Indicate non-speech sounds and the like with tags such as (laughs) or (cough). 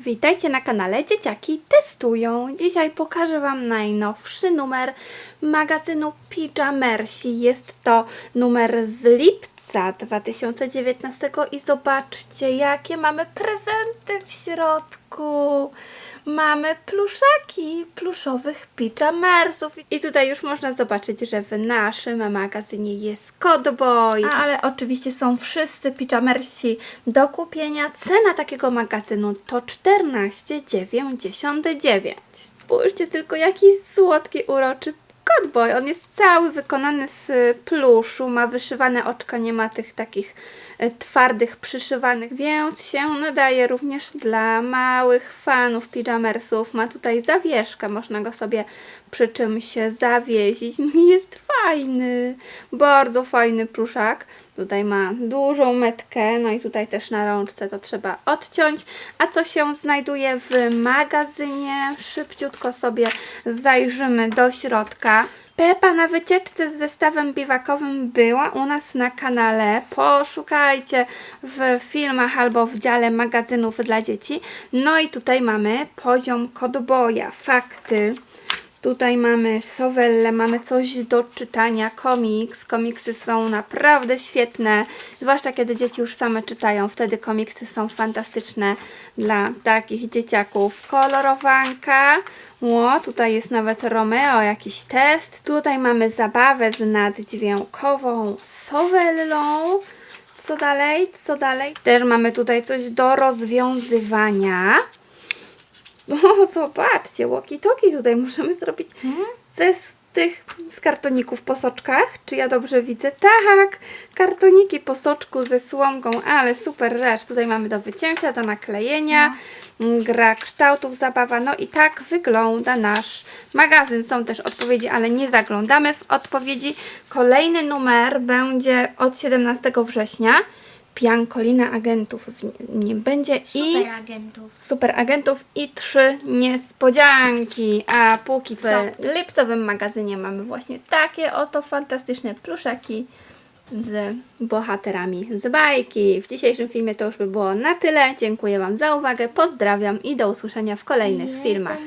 Witajcie na kanale Dzieciaki Testują. Dzisiaj pokażę Wam najnowszy numer magazynu Pijamersi. Jest to numer z lipca 2019 i zobaczcie jakie mamy prezenty w środku. Mamy pluszaki pluszowych pijamersów. I tutaj już można zobaczyć, że w naszym magazynie jest Codeboy. Ale oczywiście są wszyscy pijamersi do kupienia. Cena takiego magazynu to 14,99. Spójrzcie tylko jaki słodki, uroczy Codeboy. On jest cały wykonany z pluszu, ma wyszywane oczka, nie ma tych takich e, twardych, przyszywanych, więc się nadaje również dla małych fanów pijamersów. Ma tutaj zawieszkę, można go sobie przy czymś zawiesić. I (laughs) jest fajny, bardzo fajny pluszak. Tutaj ma dużą metkę, no i tutaj też na rączce to trzeba odciąć. A co się znajduje w magazynie? Szybciutko sobie zajrzymy do środka. Pepa na wycieczce z zestawem biwakowym była u nas na kanale. Poszukajcie w filmach albo w dziale magazynów dla dzieci. No i tutaj mamy poziom Codeboya, fakty. Tutaj mamy Sowellę, mamy coś do czytania, komiks. Komiksy są naprawdę świetne, zwłaszcza kiedy dzieci już same czytają. Wtedy komiksy są fantastyczne dla takich dzieciaków. Kolorowanka. Ło, tutaj jest nawet Romeo, jakiś test. Tutaj mamy zabawę z naddźwiękową Sowellą. Co dalej? Co dalej? Też mamy tutaj coś do rozwiązywania. O, zobaczcie, walkie-talkie tutaj możemy zrobić ze z tych z kartoników po soczkach. Czy ja dobrze widzę? Tak, kartoniki po soczku ze słomką, ale super rzecz. Tutaj mamy do wycięcia, do naklejenia, mm, gra kształtów, zabawa. No i tak wygląda nasz magazyn. Są też odpowiedzi, ale nie zaglądamy w odpowiedzi. Kolejny numer będzie od 17 września. Piankolina agentów w nim będzie i Super agentów. i trzy niespodzianki. A póki co w lipcowym magazynie mamy właśnie takie oto fantastyczne pluszaki z bohaterami z bajki. W dzisiejszym filmie to już by było na tyle. Dziękuję Wam za uwagę, pozdrawiam i do usłyszenia w kolejnych filmach.